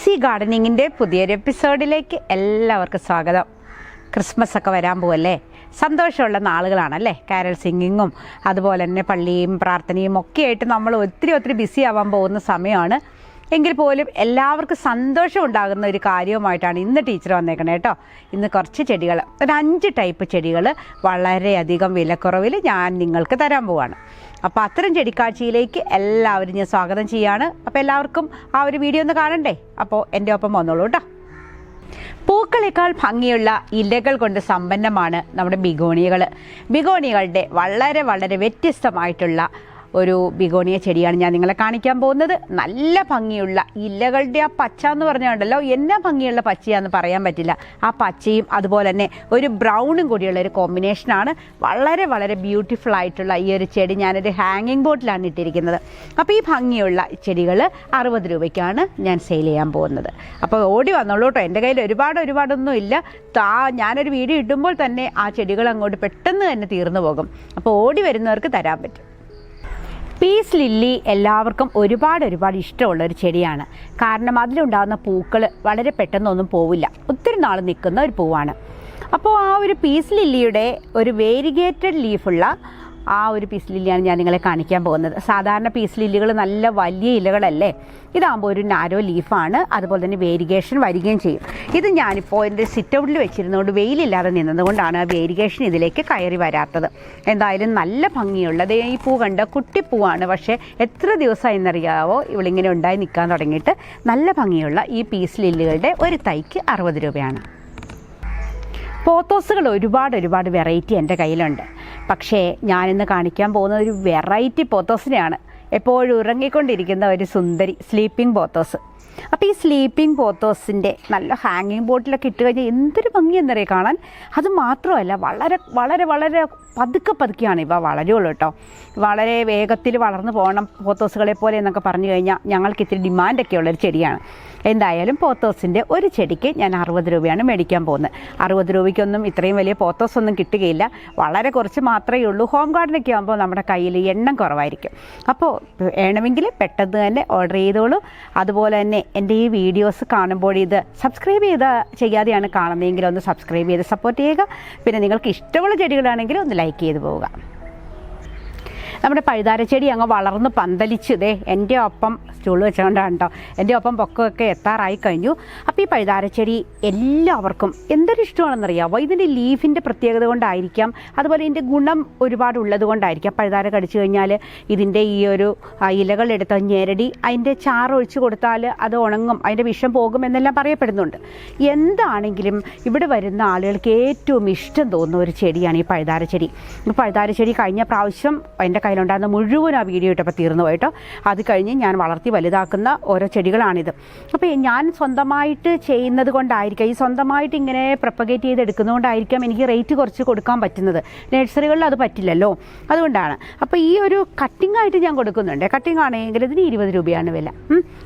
Crazy ഗാർഡനിങ്ങിന്റെ പുതിയൊരു എപ്പിസോഡിലേക്ക് എല്ലാവർക്കും സ്വാഗതം. ക്രിസ്മസ് ഒക്കെ വരാൻ പോവല്ലേ? സന്തോഷമുള്ള നാളുകളാണല്ലേ? കാരൽ സിംഗിങ്ങും അതുപോലെ തന്നെ പള്ളിയും പ്രാർത്ഥനയും ഒക്കെ ആയിട്ട് നമ്മൾ ഒത്തിരി ഒത്തിരി ബിസി ആവാൻ പോകുന്ന സമയമാണ്. എങ്കിൽ പോലും എല്ലാവർക്കും സന്തോഷം ഉണ്ടാകുന്ന ഒരു കാര്യവുമായിട്ടാണ് ഇന്ന് ടീച്ചർ വന്നേക്കണേ കേട്ടോ. ഇന്ന് കുറച്ച് ചെടികൾ ഒരു അഞ്ച് ടൈപ്പ് ചെടികൾ വളരെയധികം വിലക്കുറവിൽ ഞാൻ നിങ്ങൾക്ക് തരാൻ പോവാണ്. അപ്പോൾ അത്തരം ചെടിക്കാഴ്ചയിലേക്ക് എല്ലാവരും ഞാൻ സ്വാഗതം ചെയ്യാണ്. അപ്പോൾ എല്ലാവർക്കും ആ ഒരു വീഡിയോ ഒന്ന് കാണണ്ടേ? അപ്പോൾ എന്റെ ഒപ്പം വന്നോളൂ കേട്ടോ. പൂക്കളേക്കാൾ ഭംഗിയുള്ള ഇലകൾ കൊണ്ട് സമ്പന്നമാണ് നമ്മുടെ ബിഗോണിയകൾ ബിഗോണിയകളുടെ വളരെ വളരെ വ്യത്യസ്തമായിട്ടുള്ള ഒരു ബിഗോണിയ ചെടിയാണ് ഞാൻ നിങ്ങളെ കാണിക്കാൻ പോകുന്നത്. നല്ല ഭംഗിയുള്ള ഇലകളുടെ ആ പച്ച എന്ന് പറഞ്ഞുണ്ടല്ലോ എന്നാ ഭംഗിയുള്ള പച്ചയാന്ന് പറയാൻ പറ്റില്ല. ആ പച്ചയും അതുപോലെ തന്നെ ഒരു ബ്രൗണും കൂടിയുള്ള ഒരു കോമ്പിനേഷനാണ് വളരെ വളരെ ബ്യൂട്ടിഫുൾ ആയിട്ടുള്ള ഈ ഒരു ചെടി ഞാനൊരു ഹാങ്ങിങ് ബോട്ടിലാണ് ഇട്ടിരിക്കുന്നത്. അപ്പോൾ ഈ ഭംഗിയുള്ള ചെടികൾ അറുപത് രൂപയ്ക്കാണ് ഞാൻ സെയിൽ ചെയ്യാൻ പോകുന്നത്. അപ്പോൾ ഓടി വന്നോളൂ കേട്ടോ. എന്റെ കയ്യിൽ ഒരുപാട് ഒരുപാടൊന്നും ഇല്ല. താ ഞാനൊരു വീഡിയോ ഇടുമ്പോൾ തന്നെ ആ ചെടികൾ അങ്ങോട്ട് പെട്ടെന്ന് തന്നെ തീർന്നു പോകും. അപ്പോൾ ഓടി വരുന്നവർക്ക് തരാൻ പറ്റും. പീസ് ലില്ലി എല്ലാവർക്കും ഒരുപാട് ഒരുപാട് ഇഷ്ടമുള്ള ഒരു ചെടിയാണ്. കാരണം അതിലുണ്ടാകുന്ന പൂക്കൾ വളരെ പെട്ടെന്നൊന്നും പോവില്ല. ഒത്തിരി നാൾ നിൽക്കുന്ന ഒരു പൂവാണ്. അപ്പോൾ ആ ഒരു പീസ് ലില്ലിയുടെ ഒരു വേരിഗേറ്റഡ് ലീഫുള്ള ആ ഒരു പീസ് ലില്ലിയാണ് ഞാൻ നിങ്ങളെ കാണിക്കാൻ പോകുന്നത്. സാധാരണ പീസ് ലില്ലികൾ നല്ല വലിയ ഇലകളല്ലേ? ഇതാകുമ്പോൾ ഒരു നാരോ ലീഫാണ് അതുപോലെ തന്നെ വേരിഗേഷൻ വരികയും ചെയ്യും. ഇത് ഞാനിപ്പോൾ എന്റെ സിറ്റ് ഔട്ടിൽ വെച്ചിരുന്നതുകൊണ്ട് വെയിലില്ലാതെ നിന്നതുകൊണ്ടാണ് ആ വേരിഗേഷൻ ഇതിലേക്ക് കയറി വരാത്തത്. എന്തായാലും നല്ല ഭംഗിയുള്ളത് ഈ പൂ കണ്ട കുട്ടിപ്പൂവാണ് പക്ഷേ എത്ര ദിവസമായി എന്നറിയാവോ? ഇവളിങ്ങനെ ഉണ്ടായി നിൽക്കാൻ തുടങ്ങിയിട്ട് നല്ല ഭംഗിയുള്ള ഈ പീസ് ലില്ലുകളുടെ ഒരു തൈക്ക് അറുപത് രൂപയാണ്. പോത്തോസുകൾ ഒരുപാട് ഒരുപാട് വെറൈറ്റി എന്റെ കയ്യിലുണ്ട്. പക്ഷേ ഞാനിന്ന് കാണിക്കാൻ പോകുന്ന ഒരു വെറൈറ്റി പോത്തോസിനെയാണ് എപ്പോഴും ഉറങ്ങിക്കൊണ്ടിരിക്കുന്ന ഒരു സുന്ദരി സ്ലീപ്പിംഗ് പോത്തോസ് അപ്പോൾ ഈ സ്ലീപ്പിംഗ് പോത്തോസിന്റെ നല്ല ഹാങ്ങിങ് ബോട്ടിലൊക്കെ ഇട്ട് കഴിഞ്ഞാൽ എന്തൊരു ഭംഗിയെന്നറിയാം കാണാൻ? അത് മാത്രമല്ല വളരെ വളരെ വളരെ പതുക്കെ പതുക്കെയാണ് ഇവ വളരുള്ളൂ കേട്ടോ വളരെ വേഗത്തിൽ വളർന്നു പോകണം പോത്തോസുകളെ പോലെ എന്നൊക്കെ പറഞ്ഞു കഴിഞ്ഞാൽ ഞങ്ങൾക്ക് ഇത്തിരി ഡിമാൻഡൊക്കെ ഉള്ളൊരു ചെടിയാണ്. എന്തായാലും പോത്തോസിന്റെ ഒരു ചെടിക്ക് ഞാൻ അറുപത് രൂപയാണ് മേടിക്കാൻ പോകുന്നത്. അറുപത് രൂപയ്ക്കൊന്നും ഇത്രയും വലിയ പോത്തോസ് ഒന്നും കിട്ടുകയില്ല. വളരെ കുറച്ച് മാത്രമേ ഉള്ളൂ. ഹോം ഗാർഡനൊക്കെ ആകുമ്പോൾ നമ്മുടെ കയ്യിൽ എണ്ണം കുറവായിരിക്കും. അപ്പോൾ വേണമെങ്കിൽ പെട്ടെന്ന് തന്നെ ഓർഡർ ചെയ്തോളൂ. അതുപോലെ തന്നെ എന്റെ ഈ വീഡിയോസ് കാണുമ്പോൾ ഇത് സബ്സ്ക്രൈബ് ചെയ്ത ചെയ്യാതെയാണ് കാണുന്നതെങ്കിൽ ഒന്ന് സബ്സ്ക്രൈബ് ചെയ്ത് സപ്പോർട്ട് ചെയ്യുക. പിന്നെ നിങ്ങൾക്ക് ഇഷ്ടമുള്ള ചെടികളാണെങ്കിൽ ഒന്ന് ലൈക്ക് ചെയ്ത് പോവുക. നമ്മുടെ പഴുതാരച്ചെടി അങ്ങ് വളർന്ന് പന്തലിച്ച് ദേ എന്റെ ഒപ്പം സ്റ്റൂൾ വെച്ചുകൊണ്ടാണ് കേട്ടോ എന്റെ ഒപ്പം പൊക്കമൊക്കെ എത്താറായി കഴിഞ്ഞു. അപ്പോൾ ഈ പഴുതാരച്ചെടി എല്ലാവർക്കും എന്തൊരു ഇഷ്ടമാണെന്നറിയാമോ ഇതിന്റെ ലീഫിന്റെ പ്രത്യേകത കൊണ്ടായിരിക്കാം. അതുപോലെ ഇതിന്റെ ഗുണം ഒരുപാട് ഉള്ളത് കൊണ്ടായിരിക്കാം. പഴുതാര കടിച്ചു കഴിഞ്ഞാൽ ഇതിന്റെ ഈ ഒരു ഇലകളെടുത്ത ഞെരടി അതിന്റെ ചാറൊഴിച്ച് കൊടുത്താൽ അത് ഉണങ്ങും അതിന്റെ വിഷം പോകും എന്നെല്ലാം പറയപ്പെടുന്നുണ്ട്. എന്താണെങ്കിലും ഇവിടെ വരുന്ന ആളുകൾക്ക് ഏറ്റവും ഇഷ്ടം തോന്നുന്ന ഒരു ചെടിയാണ് ഈ പഴുതാര ചെടി പഴുതാര ചെടി കഴിഞ്ഞ പ്രാവശ്യം എന്റെ കയ്യിലുണ്ടായിരുന്ന മുഴുവൻ ആ വീഡിയോ ഇട്ടപ്പോൾ തീർന്നു പോയിട്ടോ അത് കഴിഞ്ഞ് ഞാൻ വളർത്തി വലുതാക്കുന്ന ഓരോ ചെടികളാണിത്. അപ്പോൾ ഞാൻ സ്വന്തമായിട്ട് ചെയ്യുന്നത് കൊണ്ടായിരിക്കാം. ഈ സ്വന്തമായിട്ട് ഇങ്ങനെ പ്രൊപ്പഗേറ്റ് ചെയ്തെടുക്കുന്നതുകൊണ്ടായിരിക്കാം എനിക്ക് റേറ്റ് കുറച്ച് കൊടുക്കാൻ പറ്റുന്നത്. നഴ്സറികളിൽ അത് പറ്റില്ലല്ലോ. അതുകൊണ്ടാണ്. അപ്പോൾ ഈ ഒരു കട്ടിംഗ് ആയിട്ട് ഞാൻ കൊടുക്കുന്നുണ്ട്. കട്ടിംഗ് ആണെങ്കിൽ ഇതിന് ഇരുപത് രൂപയാണ് വില.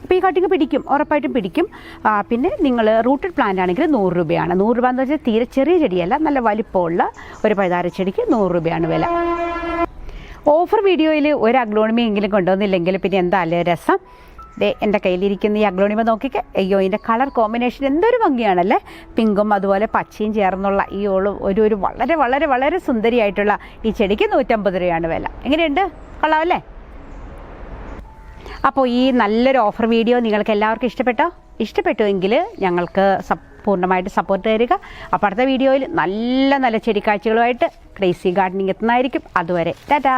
അപ്പോൾ ഈ കട്ടിംഗ് പിടിക്കും. ഉറപ്പായിട്ടും പിടിക്കും. പിന്നെ നിങ്ങൾ റൂട്ടഡ് പ്ലാന്റ് ആണെങ്കിൽ നൂറ് രൂപയാണ്. നൂറ് രൂപ എന്ന് വെച്ചാൽ തീരെ ചെറിയ ചെടിയല്ല. നല്ല വലിപ്പമുള്ള ഒരു പതിനാറ് ചെടിക്ക് നൂറ് രൂപയാണ് വില. ഓഫർ വീഡിയോയിൽ ഒരു അഗ്ലോണിമി എങ്കിലും കൊണ്ടുവന്നില്ലെങ്കിൽ പിന്നെ എന്താ അല്ലേ രസം? ദേ എന്റെ കയ്യിലിരിക്കുന്ന ഈ അഗ്ലോണിമ നോക്കിക്കെ. അയ്യോ ഇതിന്റെ കളർ കോമ്പിനേഷൻ എന്തൊരു ഭംഗിയാണല്ലേ? പിങ്കും അതുപോലെ പച്ചയും ചേർന്നുള്ള ഈ ഓൾ ഒരു ഒരു വളരെ വളരെ വളരെ സുന്ദരിയായിട്ടുള്ള ഈ ചെടിക്ക് നൂറ്റമ്പത് രൂപയാണ് വില. എങ്ങനെയുണ്ട്? കൊള്ളാമല്ലേ അപ്പോൾ ഈ നല്ലൊരു ഓഫർ വീഡിയോ നിങ്ങൾക്ക് എല്ലാവർക്കും ഇഷ്ടപ്പെട്ടോ? ഇഷ്ടപ്പെട്ടുവെങ്കിൽ ഞങ്ങൾക്ക് സപ് പൂർണമായിട്ട് സപ്പോർട്ട് തരിക. അപ്പോൾ അടുത്ത വീഡിയോയിൽ നല്ല നല്ല ചെടിക്കാഴ്ചകളുമായിട്ട് ക്രേസി ഗാർഡനിങ് എത്തുന്നതായിരിക്കും. അതുവരെ ടാറ്റാ!